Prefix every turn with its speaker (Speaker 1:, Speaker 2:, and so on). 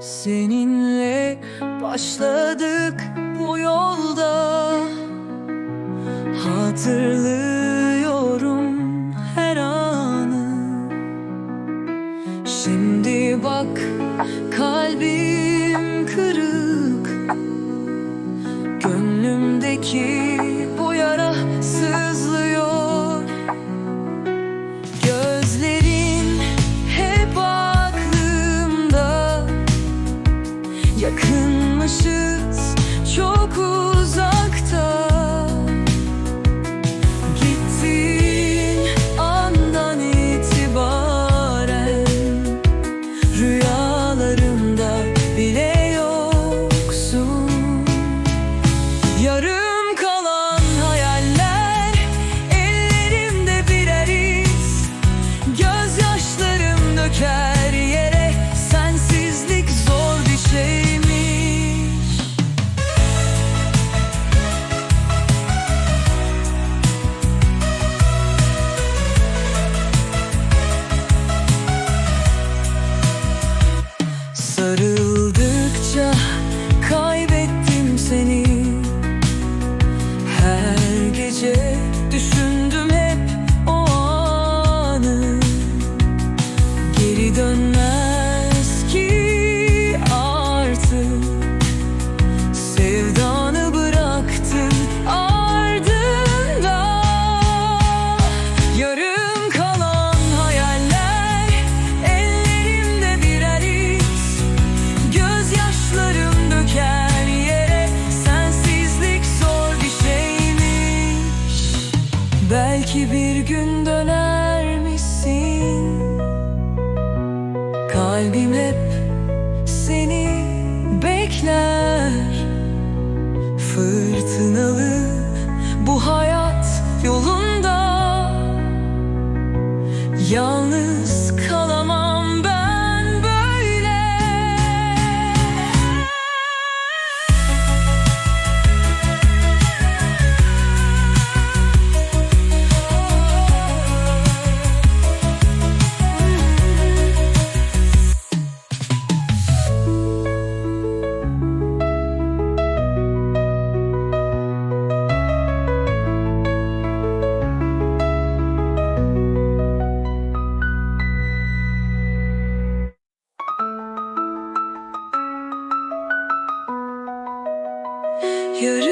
Speaker 1: Seninle başladık bu yolda. Hatırlı 界的世 Belki bir gün döner misin? Kalbim hep seni bekler Fırtınalı Yürü